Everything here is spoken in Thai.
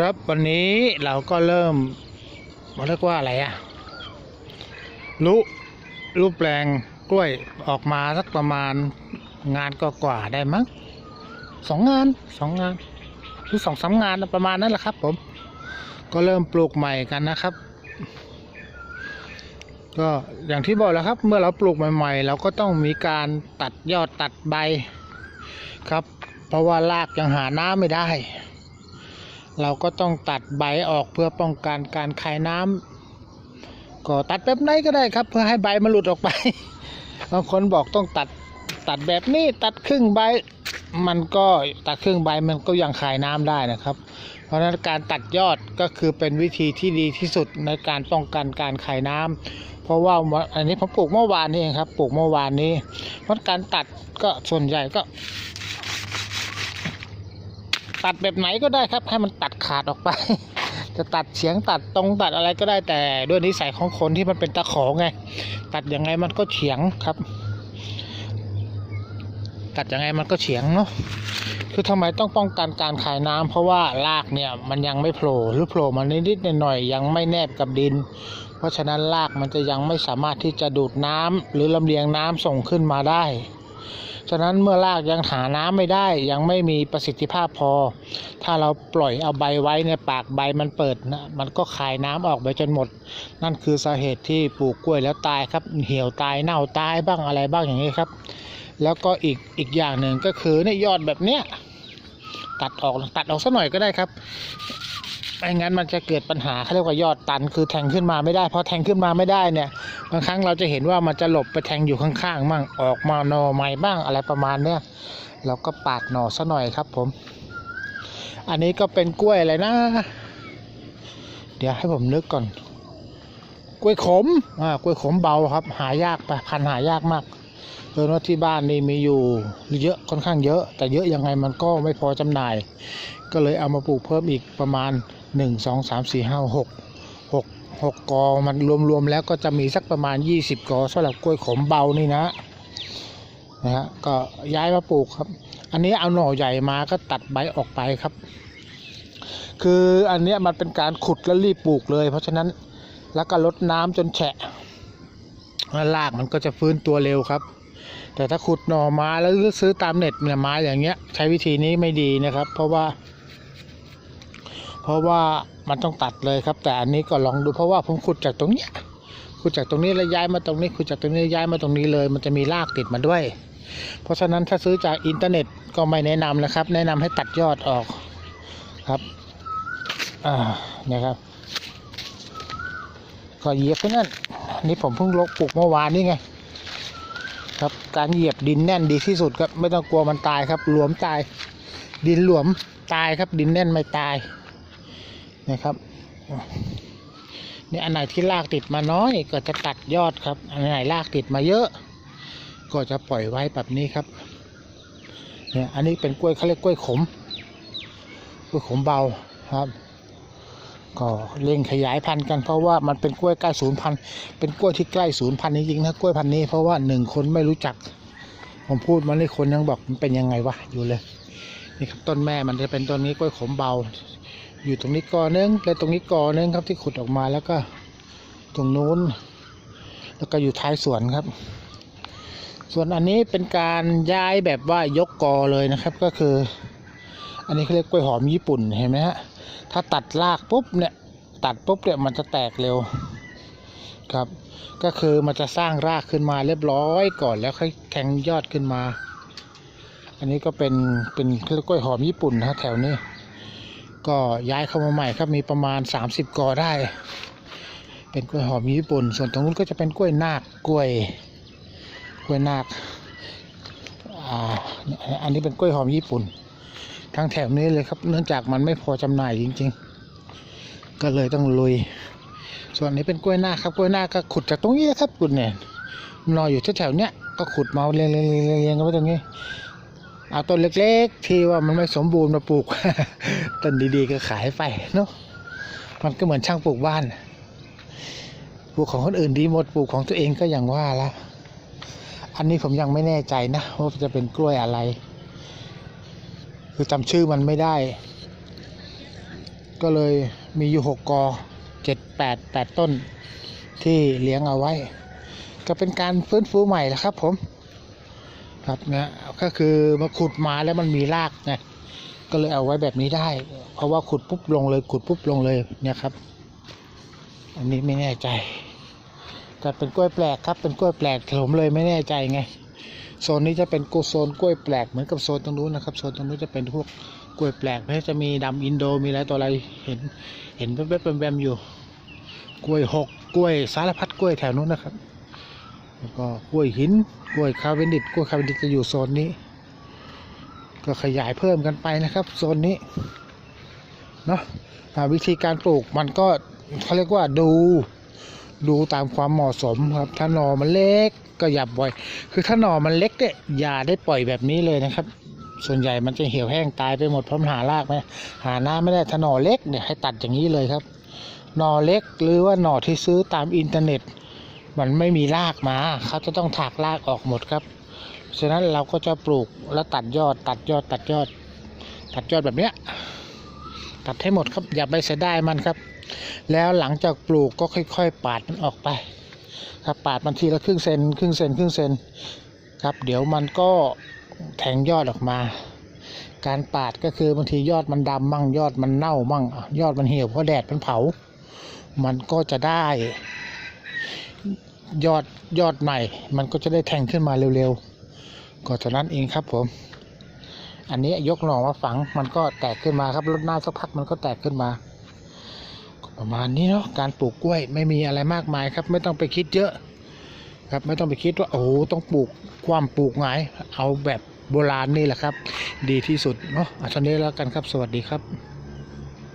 ครับวันนี้เราก็เริ่มเรียกว่าอะไรอะรู้รูปแปลงกล้วยออกมาสักประมาณงานก็กว่าได้มั้งสองงานสองงานหรือสองสามงานประมาณนั้นแหละครับผมก็เริ่มปลูกใหม่กันนะครับ ก็อย่างที่บอกแล้วครับ เมื่อเราปลูกใหม่ ๆ เราก็ต้องมีการตัดยอดตัดใบครับ เพราะว่ารากยังหาน้ำไม่ได้ เราก็ต้องตัดใบออกเพื่อป้องกันการคายน้ำก็ตัดแบบไหนก็ได้ครับ เพื่อให้ใบมันหลุดออกไป บางคนบอกต้องตัดตัดแบบนี้ตัดครึ่งใบมันก็ตัดครึ่งใบมันก็ยังคายน้ำได้นะครับ เพราะฉะนั้นการตัดยอดก็คือเป็นวิธีที่ดีที่สุดในการป้องกันการคายน้ำเพราะว่าอันนี้ผมปลูกเมื่อวานนี้เองครับ ปลูกเมื่อวานนี้ เพราะการตัดก็ส่วนใหญ่ก็ ตัดแบบไหนก็ได้ครับ ให้มันตัดขาดออกไป จะตัดเฉียงตัดตรงตัดอะไรก็ได้แต่ด้วยนิสัยของคนที่มันเป็นตะขอไง ตัดยังไงมันก็เฉียงครับ ตัดยังไงมันก็เฉียงเนาะคือทำไมต้องป้องกันการขายน้ำเพราะว่ารากเนี่ยมันยังไม่โผล่หรือโผล่มานิดๆหน่อยๆยังไม่แนบกับดิน เพราะฉะนั้นรากมันจะยังไม่สามารถที่จะดูดน้ำหรือลำเลียงน้ำส่งขึ้นมาได้ ฉะนั้นเมื่อรากยังหาน้ำไม่ได้ยังไม่มีประสิทธิภาพพอ ถ้าเราปล่อยเอาใบไว้ในปากใบมันเปิดนะมันก็คายน้ำออกไปจนหมด นั่นคือสาเหตุที่ปลูกกล้วยแล้วตายครับ เหี่ยวตายเน่าตายบ้างอะไรบ้างอย่างนี้ครับ แล้วก็อีกอีกอย่างหนึ่งก็คือเนี่ยยอดแบบเนี้ยตัดออกตัดออกสักหน่อยก็ได้ครับไม่งั้นมันจะเกิดปัญหาเขาเรียกว่ายอดตัน คือแทงขึ้นมาไม่ได้พอแทงขึ้นมาไม่ได้เนี่ยางครั้งเราจะเห็นว่ามันจะหลบไปแทงอยู่ข้างๆบ้างออกมาหนอใหม่บ้างอะไรประมาณเนี้ยเราก็ปาดหน่อซะหน่อยครับผม อันนี้ก็เป็นกล้วยอะไรนะ เดี๋ยวให้ผมนึกก่อน กล้วยขมอ่ากล้วยขมเบาครับ หายากไปพันหายากมากเออว่าที่บ้านนี่มีอยู่เยอะค่อนข้างเยอะ แต่เยอะยังไงมันก็ไม่พอจำหน่าย ก็เลยเอามาปลูกเพิ่มอีกประมาณหนึ่งสอง สามสี่ห้าหกกอมันรวมๆแล้วก็จะมีสักประมาณ 20 กอสำหรับกล้วยขมเบานี่นะนะฮะก็ย้ายมาปลูกครับ อันนี้เอาหน่อใหญ่มาก็ตัดใบออกไปครับ คืออันนี้มันเป็นการขุดแล้วรีบปลูกเลย เพราะฉะนั้นแล้วก็ลดน้ำจนแฉะแล้วรากมันก็จะฟื้นตัวเร็วครับ แต่ถ้าขุดหน่อมาแล้วซื้อตามเน็ตเนี่ยมาอย่างเงี้ย ใช้วิธีนี้ไม่ดีนะครับ เพราะว่า เพราะว่า มันต้องตัดเลยครับ แต่อันนี้ก็ลองดูเพราะว่าผมขุดจากตรงเนี้ยขุดจากตรงนี้แล้วย้ายมาตรงนี้ขุดจากตรงนี้ย้ายมาตรงนี้เลย มันจะมีรากติดมาด้วย เพราะฉะนั้นถ้าซื้อจากอินเทอร์เน็ตก็ไม่แนะนำนะครับ แนะนำให้ตัดยอดออกครับอ่านี่ครับก็เหยียบแค่นั้นนี่ผมเพิ่งลกปลูกเมื่อวานนี่ไงครับการเหยียบดินแน่นดีที่สุดครับไม่ต้องกลัวมันตายครับหลวมตาย ดินหลวมตายครับดินแน่นไม่ตาย นะครับนี่อันไหนที่รากติดมาน้อยก็จะตัดยอดครับ อันไหนรากติดมาเยอะ ก็จะปล่อยไว้แบบนี้ครับเนี่ยอันนี้เป็นกล้วยเขาเรียกกล้วยขมกล้วยขมเบาครับ ก็เร่งขยายพันธุ์กันเพราะว่ามันเป็นกล้วยใกล้ศูนย์พันธุ์เป็นกล้วยที่ใกล้ศูนย์พันธุ์จริงๆนะกล้วยพันธุ์นี้เพราะว่าหนึ่งคนไม่รู้จัก ผมพูดมานี่คนยังบอกมันเป็นยังไงวะอยู่เลยนี่ครับต้นแม่มันจะเป็นต้นนี้กล้วยขมเบา อยู่ตรงนี้กอนึงและตรงนี้กอนึงครับที่ขุดออกมาแล้วก็ตรงนู้น แล้วก็อยู่ท้ายสวนครับ ส่วนอันนี้เป็นการย้ายแบบว่ายกกอเลยนะครับก็คือ อันนี้เขาเรียกกล้วยหอมญี่ปุ่นเห็นไหมฮะถ้าตัดรากปุ๊บเนี่ยตัดปุ๊บเนี่ยมันจะแตกเร็วครับ ก็คือมันจะสร้างรากขึ้นมาเรียบร้อยก่อนแล้วค่อยแทงยอดขึ้นมา อันนี้ก็เป็นเป็นกล้วยหอมญี่ปุ่นนะแถวนี้ ก็ย้ายเข้ามาใหม่ครับมีประมาณ 30 กอได้ เป็นกล้วยหอมญี่ปุ่น ส่วนตรงนู้นก็จะเป็นกล้วยนาคกล้วยกล้วยนาคอ่าอันนี้เป็นกล้วยหอมญี่ปุ่นทั้งแถบนี้เลยครับ เนื่องจากมันไม่พอจำหน่ายจริง ๆ ก็เลยต้องลุย ส่วนนี้เป็นกล้วยนาคครับกล้วยนาคก็ขุดจากตรงนี้นะครับคุณเนี่ยนอนอยู่แถวๆเนี้ยก็ขุดมาเรียงเรียงเรียงเรียงเรียงกันไว้ตรงนี้ เอาต้นเล็กๆ ที่ว่ามันไม่สมบูรณ์มาปลูก ต้นดีๆก็ขายไปเนาะมันก็เหมือนช่างปลูกบ้านปลูกของคนอื่นดีหมดปลูกของตัวเองก็อย่างว่าละอันนี้ผมยังไม่แน่ใจนะว่าจะเป็นกล้วยอะไร คือจำชื่อมันไม่ได้ ก็เลยมีอยู่หกกอเจ็ดแปดแปดต้นที่เลี้ยงเอาไว้ ก็เป็นการฟื้นฟูใหม่แหละครับผม ครับนะก็คือมาขุดมาแล้วมันมีรากไงก็เลยเอาไว้แบบนี้ได้ เพราะว่าขุดปุ๊บลงเลยขุดปุ๊บลงเลยเนี่ยครับ อันนี้ไม่แน่ใจ แต่เป็นกล้วยแปลกครับ เป็นกล้วยแปลกผมเลยไม่แน่ใจไงโซนนี้จะเป็นกูโซนกล้วยแปลกเหมือนกับโซนตรงนู้นนะครับโซนตรงนู้นจะเป็นพวกกล้วยแปลกไม่จะมีดำอินโดมีอะไรตัวอะไรเห็นเห็นแวบๆแวมๆอยู่ กล้วยหกกล้วยสารพัดกล้วยแถวนู้นนะครับ แล้วก็กล้วยหินกล้วยคาเวนดิตกล้วยคาเวนดิตจะอยู่โซนนี้ ก็ขยายเพิ่มกันไปนะครับโซนนี้เนาะวิธีการปลูกมันก็เขาเรียกว่าดูดูตามความเหมาะสมครับ ถ้าหนอมันเล็กก็อย่าปล่อย คือถ้าหนอมันเล็กเนี่ยอย่าได้ปล่อยแบบนี้เลยนะครับ ส่วนใหญ่มันจะเหี่ยวแห้งตายไปหมดเพราะมันหารากไหมหาน้ำไม่ได้ถ้าหนอเล็กเนี่ยให้ตัดอย่างนี้เลยครับ หนอเล็กหรือว่าหนอที่ซื้อตามอินเทอร์เน็ต มันไม่มีรากมาเขาจะต้องถากรากออกหมดครับ ฉะนั้นเราก็จะปลูกแล้วตัดยอด ตัดยอดตัดยอด ตัดยอดแบบเนี้ยตัดให้หมดครับอย่าไปเสียดายมันครับ แล้วหลังจากปลูกก็ค่อย ๆ ปาดมันออกไป ครับปาดมันทีละครึ่งเซนครึ่งเซนครึ่งเซนครับ เดี๋ยวมันก็แทงยอดออกมา การปาดก็คือบางทียอดมันดำมั่งยอดมันเน่ามั่งยอดมันเหี่ยวเพราะแดดมันเผา มันก็จะได้ ยอดยอดใหม่ มันก็จะได้แทงขึ้นมาเร็วๆ ก็เท่านั้นเองครับผม อันนี้ยกหน่อมาฝังมันก็แตกขึ้นมาครับรดหน้ำสักพักมันก็แตกขึ้นมา ประมาณนี้เนาะการปลูกกล้วยไม่มีอะไรมากมายครับ ไม่ต้องไปคิดเยอะ ครับไม่ต้องไปคิดว่าโอ้โหต้องปลูกความปลูกไงเอาแบบโบราณนี่แหละครับ ดีที่สุดเนาะอาเท่านี้แล้วกันครับสวัสดีครับ